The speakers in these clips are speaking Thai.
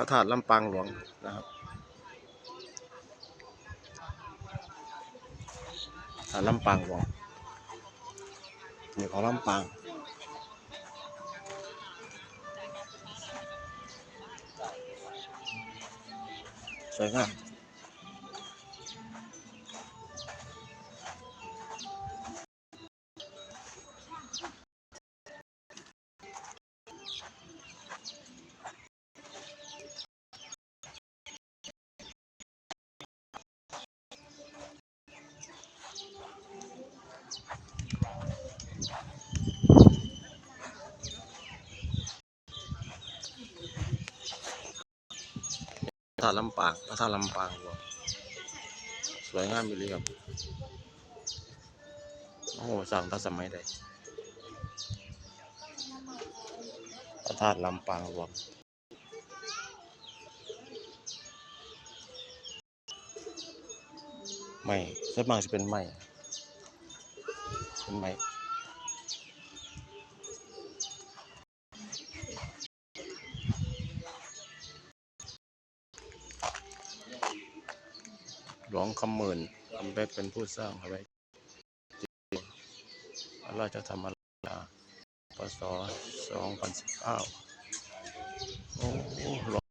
พระธาตุลำปางหลวงนะครับธาตุลำปางหลวงนี่ของลำปางสวยงามาตุลำปางพระธาตุลำปางหลวงสวยงามอยู่เลยครับโอ้โหสร้างตั้งสมัยใดพระธาตุลำปางหลวงไม้ส่วนมากจะเป็นไม้เป็นไม้ ลวงคำหมื่นคำได้เป็นผู้สร้างเอาไว้จริงราชธรรมราชพศ2019 โอ้โหหลวง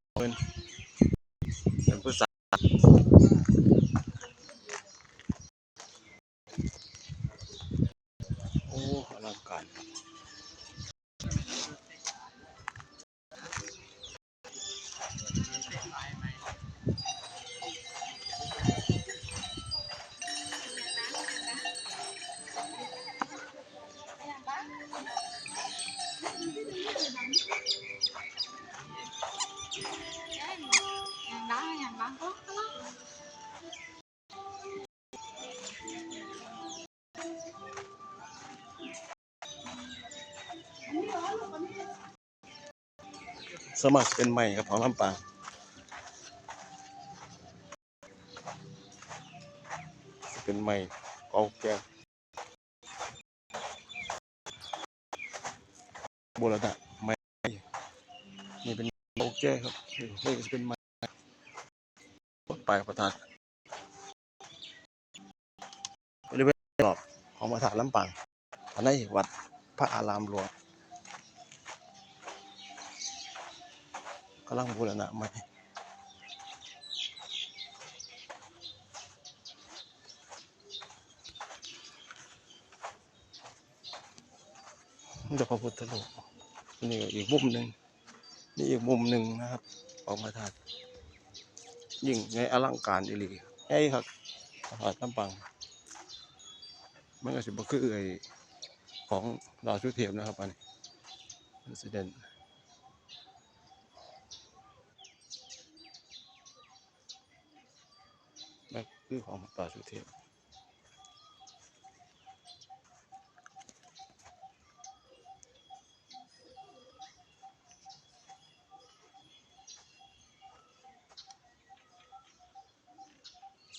สมัครเป็นใหม่ครับของลำปางเป็นใหม่เก่าแก่โบราณใหม่นี่เป็นเก่าแก่ครับนี่จะเป็นใหม่วัดปลายประธาน บริเวณรอบของพระธาตุลำปางอันนี้วัดพระอารามหลวงกำลังบูรณะใหม่เดี๋ยวพระพุทธรูปนี่อีกมุมหนึ่งนี่อีกมุมหนึ่งนะครับของพระธาตุยิ่งในอลังการอีหลีใหญ่ครับพระธาตุลำปาง มันก็สิบ่คือไอ้ของดาวชุเทพนะครับอันนี้ President นั่นคือของป่าสุดเทพ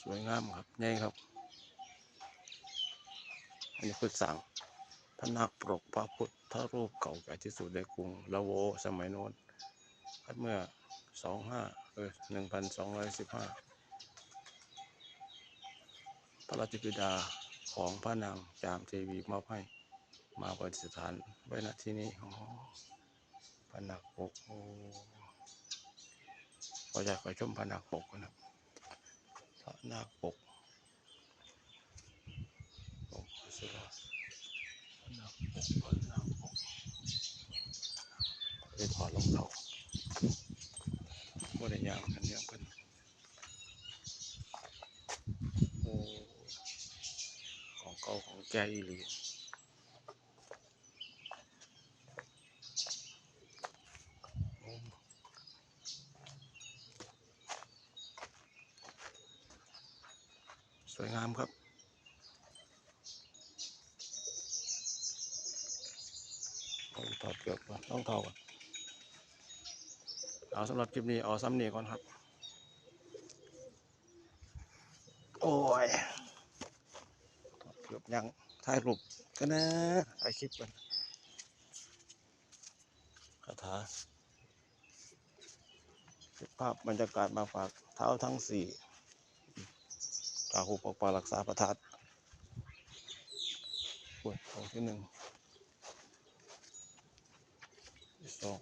สวยงามครับใหญ่ครับ อันนี้คือสั่งพระนาคปรกพระพุทธรูปเก่าแก่ที่สุดในกรุงละโวสมัยโน้นคัดเมื่อสองห้าเออหนึ่งพันสองร้อยสิบห้าพระราชบิดาของพระนางจามเทวีมอบให้มาประดิษฐานไว้ณที่นี้อ๋อพระนักปกโอ้ขออยากขอชมพระนักปกนะครับพระนาคปกปกสุราพระนาคปกพระนาคปก ไปถอดรองเท้าบ่ได้ยางกันเนี่ยเพิ่นโอ้ของเก่าของแก่อีหลีสวยงามครับเอดเกือบก่อนต้องเท่าก่อนเอาสำหรับคลิปนี้เอาซ้ำนี่ก่อนครับ โอ้ยเกือบยังถ่ายรูปกันนะถ่ายคลิปกันคาถาเก็บภาพบรรยากาศมาฝากเท้าทั้งสี่จาหูปกปักรักษาประทัดปวดของที่หนึ่งที่ สอง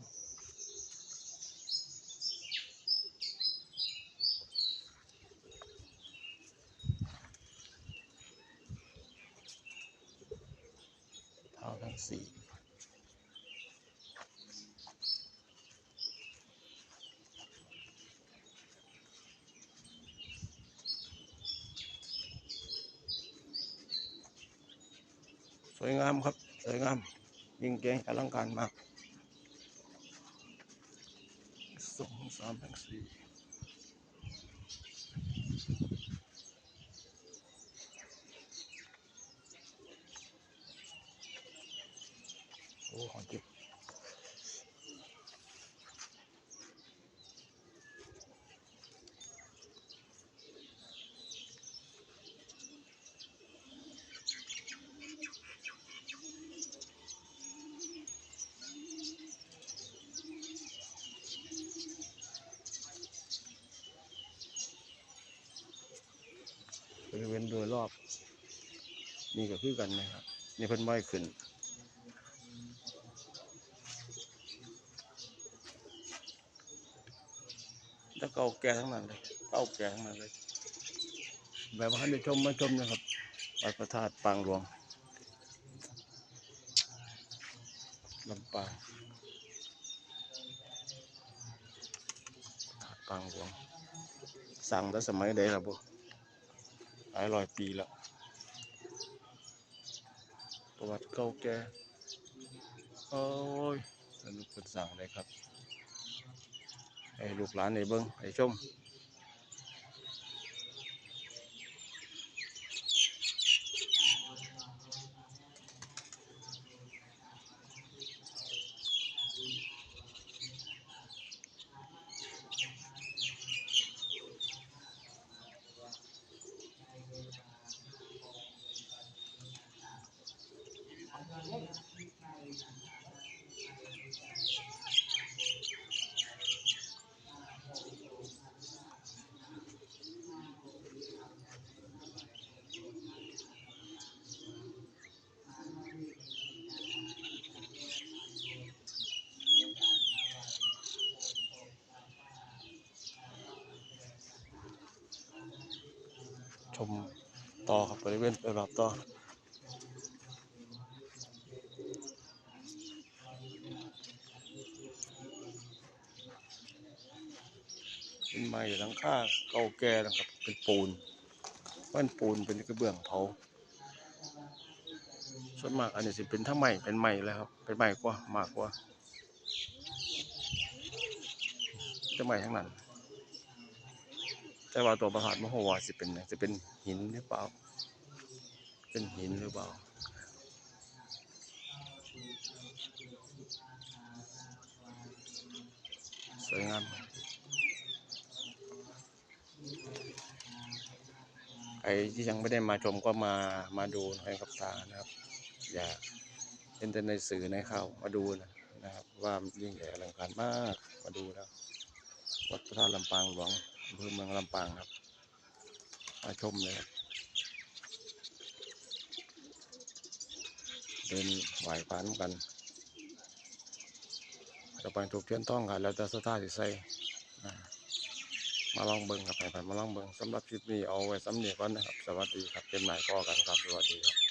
เท้าทั้งสี่สวยงามครับ สวยงาม ยิ่งเก่งอลังการมาก สองสามสี่โอ้ของจิบบ ริเวณโดยรอบ นี่ก็คือกันนะครับนี่เพิ่นไว้ขึ้นแล้วเก่าแก่ทั้งนั้นเลยเก่าแก่ทั้งนั้นเลย แบบว่าให้ได้ชมมาชมนะครับวัดพระธาตุปางหลวงลำปางธาตุปางหลวงสั่งแต่สมัยใดล่ะบุห ลายร้อยปีแล้ว ประวัติเก่าแก่โอ้ยสนุกเป็นสั่งเลยครับ ให้ลูกหลานในเบิ้งให้ชม ชมต่อครับบริเวณรอบต่อเป็นไม้หลังคาเก่าแก่นะครับเป็นปูนเป็นปูนเป็นกระเบื้องเผาส่วนมากอันนี้สิเป็นทั้งไม้เป็นไม้เลยครับ เป็นไม้กว่ามากกว่าจะไม้ทั้งนั้น แต่ว่าตัวประหารมโหวาสิเป็นจะเป็นหินหรือเปล่า เป็นหินหรือเปล่าสวยงามใครที่ยังไม่ได้มาชมก็มามาดูให้กับตานะครับ อย่าเห็นแต่ในสื่อในข่าวมาดูนะนะครับ ว่ายิ่งใหญ่อลังการมากมาดูแล้ววัดพระธาตุลำปางหลวง อำเภอเมืองลำปางครับ มาชมเลย เดินไหวพานกันจะไปถูกเทียนต้องกันแล้วแต่สถานที่ใส่มาลองเบิ่งครับไปไปมาลองเบิ่งสำหรับคลิปนี้เอาไว้สำเนียก่อนนะครับ สวัสดีครับเป็นหมายก็กันครับ สวัสดีครับ